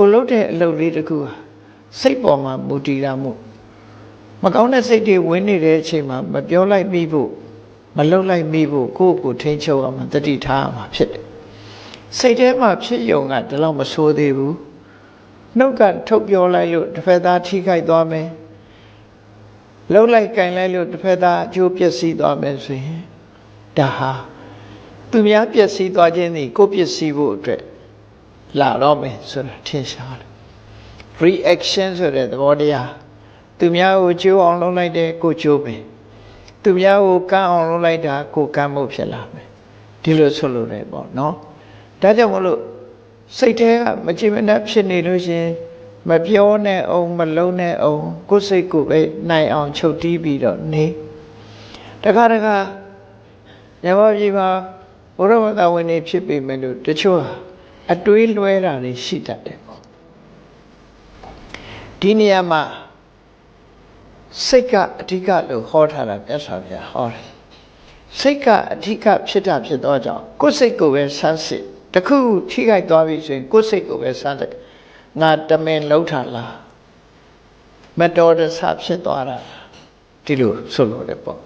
ကိုလှုပ်တဲ့အလုပ်လေးတစ်ခုဟာစိတ်ပေါ်မှာမူတည်တာမို့မကောင်းတဲ့စိတ်တွေဝင်နေတဲ့အချိန်မှာမပြောလိုက်မိဖို့မလှုပ်လိုက်မိဖို့ကိုယ့်ကိုယ်ထိန်းချုပ်အောင်တတိထားရမှာဖြစ်တယ်စိတ်ထဲမှာဖြစ်ယုံကဒီလောက်မဆိုးသေးဘူးနှုတ်ကထုတ်ပြောလိုက်လို့တစ်ဖက်သားထိခိုက်သွားမယ်လှုပ်လိုက်ကင်လိုက်လို့တစ်ဖက်သားအကျိုးပျက်စီးသွားမယ်ဆိုရင်ဒါဟာသူများပျက်စီးသွားခြင်းသည်ကိုယ်ပျက်စီးဖို့အတွက် လာတော့မယ်ဆိုတာထင်ရှားတယ် reaction ဆိုတဲ့သဘောတရားသူများကိုကြိုးအောင်လုပ်လိုက်တဲ့ကိုကြိုးပဲသူများကိုကမ်းအောင်လုပ်လိုက်တာကိုကမ်းဖို့ဖြစ်လာမယ်ဒီလိုဆိုလို့ရတယ်ပေါ့နော်ဒါကြောင့်မလို့စိတ်ထဲကမကြည်မနှက်ဖြစ်နေလို့ရှရင်မပြောနဲ့အောင်မလုံးနဲ့အောင်ကိုယ်စိတ်ကိုပဲနိုင်အောင်ချုပ်တီးပြီးတော့နေတခါတခါညမကြီးမှာဘုရားမသာဝင်နေဖြစ်ပေမဲ့လို့တချို့ဟာ အတွေးလွဲတာတွေရှိတတ်တယ်ပေါ့ဒီနေရာမှာစိတ်ကအဓိကလို့ဟောထားတာမြတ်စွာဘုရားဟောတယ်စိတ်ကအဓိကဖြစ်တာဖြစ်တော့ကြောင့်ကိုယ်စိတ်ကိုပဲစမ်းစစ်တစ်ခုခုထိခိုက်သွားပြီဆိုရင်ကိုယ်စိတ်ကိုပဲစမ်းစစ်ငါတမင်လှုပ်တာလားမတော်တဆဖြစ်သွားတာလားဒီလိုဆိုလို့လည်းပေါ့